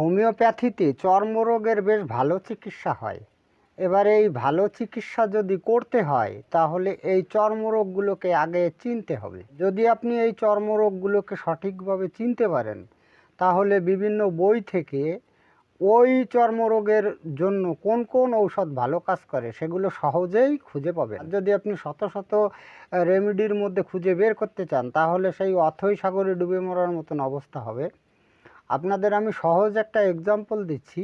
হোমিওপ্যাথিতে চর্মরোগের বেশ ভালো চিকিৎসা হয়। এবার এই ভালো চিকিৎসা যদি করতে হয়, তাহলে এই চর্মরোগগুলোকে আগে চিনতে হবে। যদি আপনি এই চর্মরোগগুলোকে সঠিকভাবে চিনতে পারেন, তাহলে বিভিন্ন বই থেকে ওই চর্মরোগের জন্য কোন কোন ঔষধ ভালো কাজ করে সেগুলো সহজেই খুঁজে পাবেন। যদি আপনি শত শত রেমেডির মধ্যে খুঁজে বের করতে চান, তাহলে সেই অথই সাগরে ডুবে মরার মতন অবস্থা হবে। আপনাদের আমি সহজ একটা এক্সাম্পল দিচ্ছি।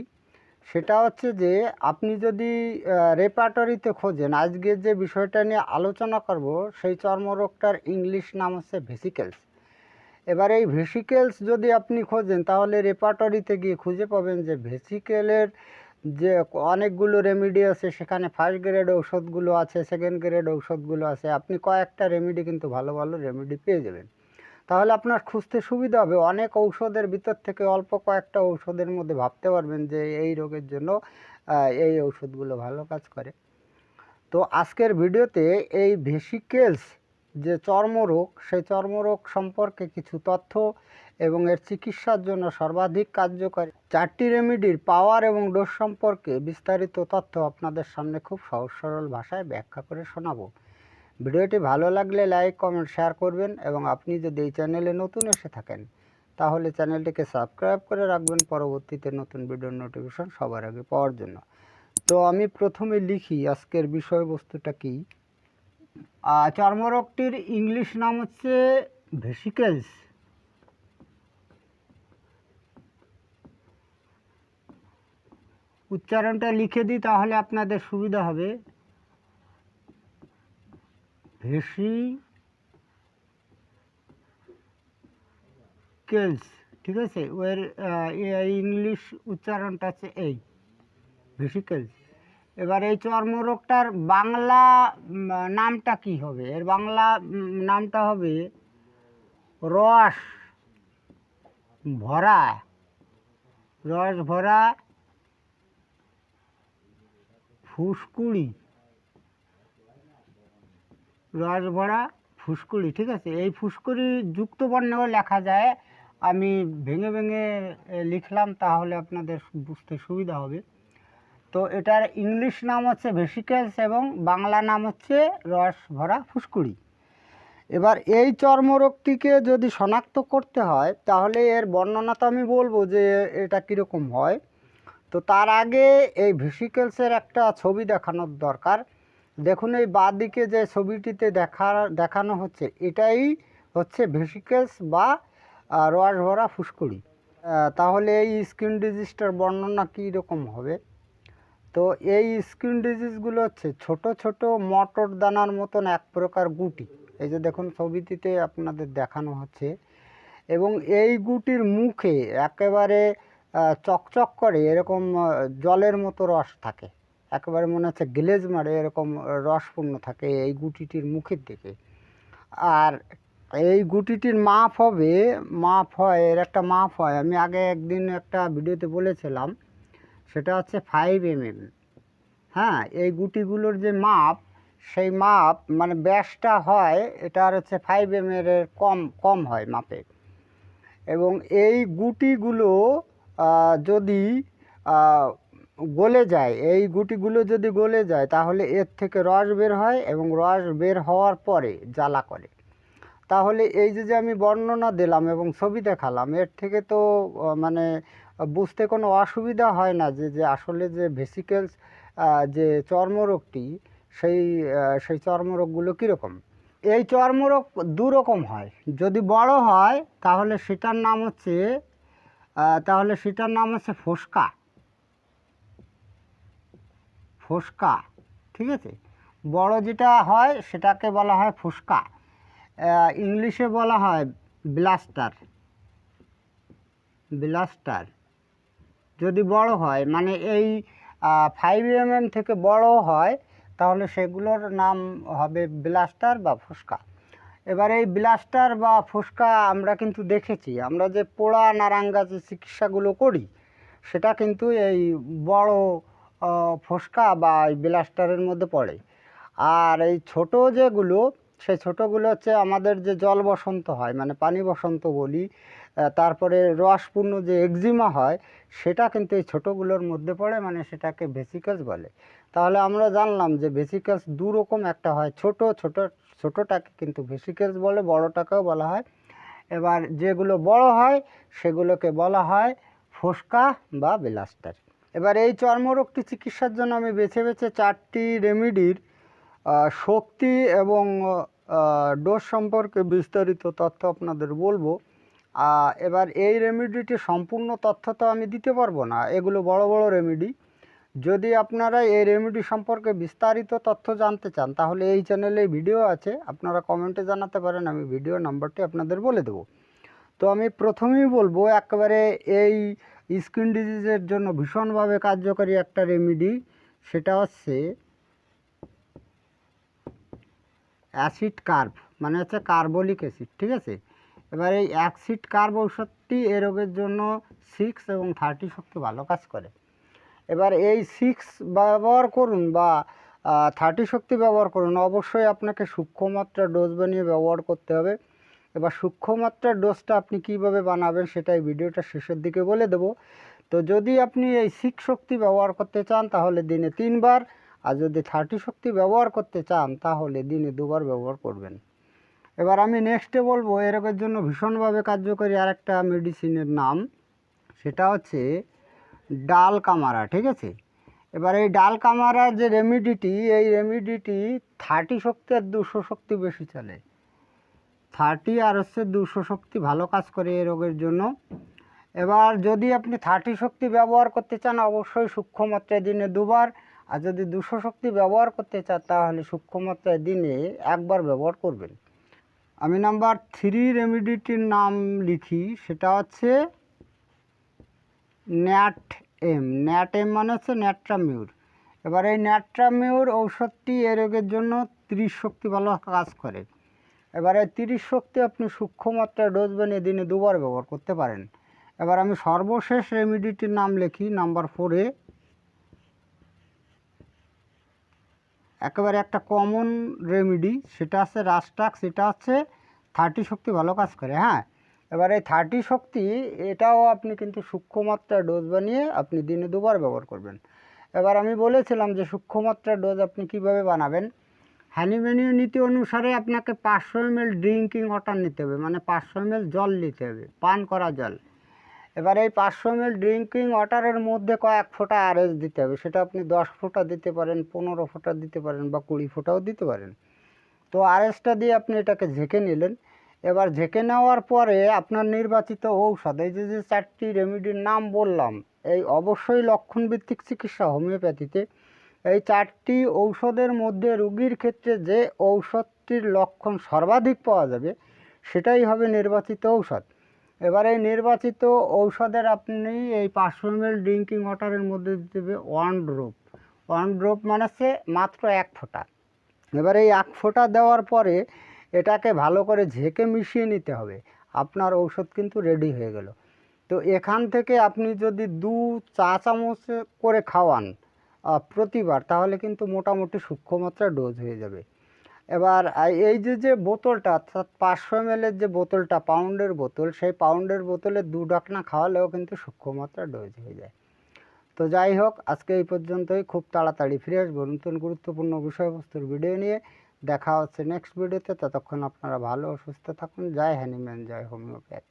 সেটা হচ্ছে যে, আপনি যদি রেপার্টরিতে খোঁজেন, আজকে যে বিষয়টা নিয়ে আলোচনা করব, সেই চর্মরোগটার ইংলিশ নাম হচ্ছে ভেসিকেলস এবার এই ভেসিকেলস যদি আপনি খোঁজেন, তাহলে রেপার্টরিতে গিয়ে খুঁজে পাবেন যে ভেসিকেলের যে অনেকগুলো রেমেডি আছে, সেখানে ফার্স্ট গ্রেড ঔষধগুলো আছে সেকেন্ড গ্রেড ঔষধগুলো আছে, আপনি কয়েকটা রেমেডি কিন্তু ভালো ভালো রেমেডি পেয়ে যাবেন। তাহলে আপনার খুঁজতে সুবিধা হবে। অনেক ঔষধের ভিতর থেকে অল্প কয়েকটা ঔষধের মধ্যে ভাবতে পারবেন যে এই রোগের জন্য এই ঔষধগুলো ভালো কাজ করে। তো আজকের ভিডিওতে এই ভেসিকেলস যে চর্মরোগ, সেই চর্মরোগ সম্পর্কে কিছু তথ্য এবং এর চিকিৎসার জন্য সর্বাধিক কার্যকরী চারটি রেমিডির পাওয়ার এবং ডোজ সম্পর্কে বিস্তারিত তথ্য আপনাদের সামনে খুব সহজ সরল ভাষায় ব্যাখ্যা করে শোনাবো। ভিডিওটি ভালো লাগলে লাইক, কমেন্ট, শেয়ার করবেন এবং আপনি যদি এই চ্যানেলে নতুন এসে থাকেন, তাহলে চ্যানেলটিকে সাবস্ক্রাইব করে রাখবেন পরবর্তীতে নতুন ভিডিওর নোটিফিকেশন সবার আগে পাওয়ার জন্য। তো আমি প্রথমে লিখি আজকের বিষয়বস্তুটা কি? চর্মরোগটির ইংলিশ নাম হচ্ছে ভেসিকেলস। উচ্চারণটা লিখে দিই, তাহলে আপনাদের সুবিধা হবে। ভেসি কেলস, ঠিক আছে? ওর ইংলিশ উচ্চারণটা হচ্ছে এই ভেসিকেলস এবার এই চর্মরোগটার বাংলা নামটা কি হবে? এর বাংলা নামটা হবে রস ভরা রস ভরা ফুসকুড়ি। রস ভরা ফুসকুড়ি, ঠিক আছে? এই ফুসকুড়ি যুক্ত বর্ণেও লেখা যায়। আমি ভেঙে ভেঙে লিখলাম তাহলে আপনাদের বুঝতে সুবিধা হবে। তো এটার ইংলিশ নাম হচ্ছে ভেসিকেলস এবং বাংলা নাম হচ্ছে রস ভরা ফুসকুড়ি। এবার এই চর্মরোগটিকে যদি শনাক্ত করতে হয়, তাহলে এর বর্ণনা তো আমি বলব যে এটা কীরকম হয়। তো তার আগে এই ভেসিকেলসের একটা ছবি দেখানোর দরকার। দেখুন এই বাঁ দিকে যে ছবিটিতে দেখা, দেখানো হচ্ছে, এটাই হচ্ছে ভেসিকেলস বা রস ভরা ফুসকুড়ি। তাহলে এই স্কিন ডিজিজটার বর্ণনা কী রকম হবে? তো এই স্কিন ডিজিজগুলো হচ্ছে ছোট ছোট মটর দানার মতন এক প্রকার গুটি। এই যে দেখুন ছবিটিতে আপনাদের দেখানো হচ্ছে। এবং এই গুটির মুখে একেবারে চকচক করে এরকম জলের মতো রস থাকে। একেবারে মনে হচ্ছে গ্লেজ মারে এরকম রসপূর্ণ থাকে এই গুটিটির মুখের দিকে। আর এই গুটিটির মাপ হবে, মাপ হয়, এর একটা মাপ হয়। আমি আগে একদিন একটা ভিডিওতে বলেছিলাম, সেটা হচ্ছে ফাইভ এমএম হ্যাঁ এই গুটিগুলোর যে মাপ, সেই মাপ মানে ব্যাসটা হয়, এটা আর হচ্ছে ফাইভ এম এর কম কম হয় মাপে। এবং এই গুটিগুলো যদি গলে যায়, এই গুটিগুলো যদি গলে যায়, তাহলে এর থেকে রস বের হয় এবং রস বের হওয়ার পরে জ্বালা করে। তাহলে এই যে যে আমি বর্ণনা দিলাম এবং ছবি দেখালাম, এর থেকে তো মানে বুঝতে কোনো অসুবিধা হয় না যে যে আসলে যে ভেসিকেলস যে চর্মরোগটি, সেই সেই চর্মরোগগুলো কীরকম? এই চর্মরোগ দু রকম হয়। যদি বড় হয়, তাহলে সেটার নাম হচ্ছে তাহলে সেটার নাম হচ্ছে ফোসকা। ফোসকা, ঠিক আছে? বড় যেটা হয় সেটাকে বলা হয় ফুসকা। ইংলিশে বলা হয় ব্লাস্টার। ব্লাস্টার। যদি বড় হয় মানে এই ফাইভ এমএম থেকে বড় হয়, তাহলে সেগুলোর নাম হবে ব্লাস্টার বা ফুসকা। এবার এই ব্লাস্টার বা ফুসকা আমরা কিন্তু দেখেছি। আমরা যে পোড়া নারাঙ্গা যে চিকিৎসাগুলো করি, সেটা কিন্তু এই বড় ফোসকা বা ব্লাস্টারের মধ্যে পড়ে। আর এই ছোট যেগুলো, সেই ছোটোগুলো হচ্ছে আমাদের যে জল বসন্ত হয় মানে পানি বসন্ত বলি তারপরে রসপূর্ণ যে এক্সিমা হয়, সেটা কিন্তু এই ছোটোগুলোর মধ্যে পড়ে মানে সেটাকে ভেসিকেলস বলে। তাহলে আমরা জানলাম যে ভেসিকেলস দু রকম একটা হয়, ছোট ছোট, ছোটোটাকে কিন্তু ভেসিকেলস বলে, বড়টাকেও বলা হয়। এবার যেগুলো বড় হয়, সেগুলোকে বলা হয় ফোসকা বা ব্লাস্টার। এবার এই চর্মরোগটি চিকিৎসার জন্য আমি বেছে বেছে চারটি রেমিডির শক্তি এবং ডোজ সম্পর্কে বিস্তারিত তথ্য আপনাদের বলব। এবার এই রেমিডিটি সম্পূর্ণ তথ্য তো আমি দিতে পারব না, এগুলো বড় বড় রেমিডি। যদি আপনারা এই রেমিডি সম্পর্কে বিস্তারিত তথ্য জানতে চান, তাহলে এই চ্যানেলে ভিডিও আছে, আপনারা কমেন্টে জানাতে পারেন, আমি ভিডিও নাম্বারটি আপনাদের বলে দেবো। তো আমি প্রথমেই বলব, একেবারে এই স্কিন ডিজিজের জন্য ভীষণভাবে কার্যকরী একটা রেমিডি, সেটা হচ্ছে অ্যাসিড কার্ভ মানে হচ্ছে কার্বলিক অ্যাসিড, ঠিক আছে? এবার এই অ্যাসিড কার্ভ ঔষধটি এ রোগের জন্য সিক্স এবং থার্টি শক্তি ভালো কাজ করে। এবার এই সিক্স ব্যবহার করুন বা থার্টি শক্তি ব্যবহার করুন, অবশ্যই আপনাকে সূক্ষ্মমাত্রা ডোজ বানিয়ে ব্যবহার করতে হবে। এবার সূক্ষ্মমাত্রার ডোজটা আপনি কীভাবে বানাবেন সেটাই ভিডিওটা শেষের দিকে বলে দেবো। তো যদি আপনি এই সিক্স শক্তি ব্যবহার করতে চান, তাহলে দিনে তিনবার, আর যদি থার্টি শক্তি ব্যবহার করতে চান, তাহলে দিনে দুবার ব্যবহার করবেন। এবার আমি নেক্সটে বলব এ রোগের জন্য ভীষণভাবে কার্যকরী আরেকটা মেডিসিনের নাম, সেটা হচ্ছে ডাল কামারা ঠিক আছে? এবার এই ডাল কামারার যে রেমিডিটি এই রেমিডিটি থার্টি শক্তি আর দুশো শক্তি বেশি চলে। থার্টি আর হচ্ছে দুশো শক্তি ভালো কাজ করে এই রোগের জন্য। এবার যদি আপনি থার্টি শক্তি ব্যবহার করতে চান, অবশ্যই সূক্ষ্ম মাত্রায় দিনে দুবার। আর যদি দুশো শক্তি ব্যবহার করতে চান, তাহলে সূক্ষ্ম মাত্রায় দিনে একবার ব্যবহার করবেন। আমি নাম্বার থ্রি রেমিডিটির নাম লিখি, সেটা হচ্ছে ন্যাট এম ন্যাট এম মানে হচ্ছে ন্যাট্রামিউর এবার এই ন্যাট্রামিউর ঔষধটি এ রোগের জন্য ত্রিশ শক্তি ভালো কাজ করে। এবারে তিরিশ শক্তি আপনি সূক্ষ্ম মাত্রায় ডোজ বানিয়ে দিনে দুবার ব্যবহার করতে পারেন। এবার আমি সর্বশেষ রেমিডিটির নাম লিখি নাম্বার ফোরে একেবারে একটা কমন রেমিডি সেটা আছে রাস্টাক সেটা হচ্ছে থার্টি শক্তি ভালো কাজ করে হ্যাঁ? এবার এই থার্টি শক্তি, এটাও আপনি কিন্তু সূক্ষ্ম মাত্রায় ডোজ বানিয়ে আপনি দিনে দুবার ব্যবহার করবেন। এবার আমি বলেছিলাম যে সূক্ষ্ম মাত্রার ডোজ আপনি কীভাবে বানাবেন হ্যানিমেনীয় নীতি অনুসারে আপনাকে পাঁচশো এম এল ড্রিঙ্কিং ওয়াটার নিতে হবে মানে পাঁচশো এম জল নিতে হবে, পান করা জল। এবার এই পাঁচশো এম ড্রিঙ্কিং ওয়াটারের মধ্যে কয়েক ফোঁটা আরএস দিতে হবে, সেটা আপনি দশ ফোঁটা দিতে পারেন, পনেরো ফোঁটা দিতে পারেন বা কুড়ি ফোঁটাও দিতে পারেন। তো আরএসটা দিয়ে আপনি এটাকে ঝেঁকে নিলেন। এবার ঝেঁকে নেওয়ার পরে আপনার নির্বাচিত ঔষধ, এই যে যে চারটি রেমিডির নাম বললাম, এই অবশ্যই লক্ষণভিত্তিক চিকিৎসা হোমিওপ্যাথিতে এই চারটি ঔষধের মধ্যে রুগীর ক্ষেত্রে যে ঔষধটির লক্ষণ সর্বাধিক পাওয়া যাবে, সেটাই হবে নির্বাচিত ঔষধ। এবার এই নির্বাচিত ঔষধের আপনি এই পাঁচশো এম ড্রিঙ্কিং ওয়াটারের মধ্যে দিতে হবে ওয়ান ড্রপ। ওয়ান ড্রপ মানে হচ্ছে মাত্র এক ফোঁটা। এবার এই এক ফোঁটা দেওয়ার পরে এটাকে ভালো করে ঝেঁকে মিশিয়ে নিতে হবে। আপনার ঔষধ কিন্তু রেডি হয়ে গেল। তো এখান থেকে আপনি যদি দু চা চামচ করে খাওয়ান প্রতিবার, তাহলে কিন্তু মোটামুটি সূক্ষ্মমাত্রা ডোজ হয়ে যাবে। এবার এই যে যে বোতলটা, অর্থাৎ পাঁচশো এম যে বোতলটা পাউন্ডের বোতল, সেই পাউন্ডের বোতলে দু ডাকনা খাওয়ালেও কিন্তু সূক্ষ্মমাত্রা ডোজ হয়ে যায়। তো যাই হোক, আজকে এই পর্যন্তই। খুব তাড়াতাড়ি ফিরে আসব নতুন গুরুত্বপূর্ণ বিষয়বস্তুর ভিডিও নিয়ে। দেখা হচ্ছে নেক্সট ভিডিওতে ততক্ষণ আপনারা ভালো সুস্থ থাকুন। জয় হ্যানিম্যান জয় হোমিওপ্যাথ।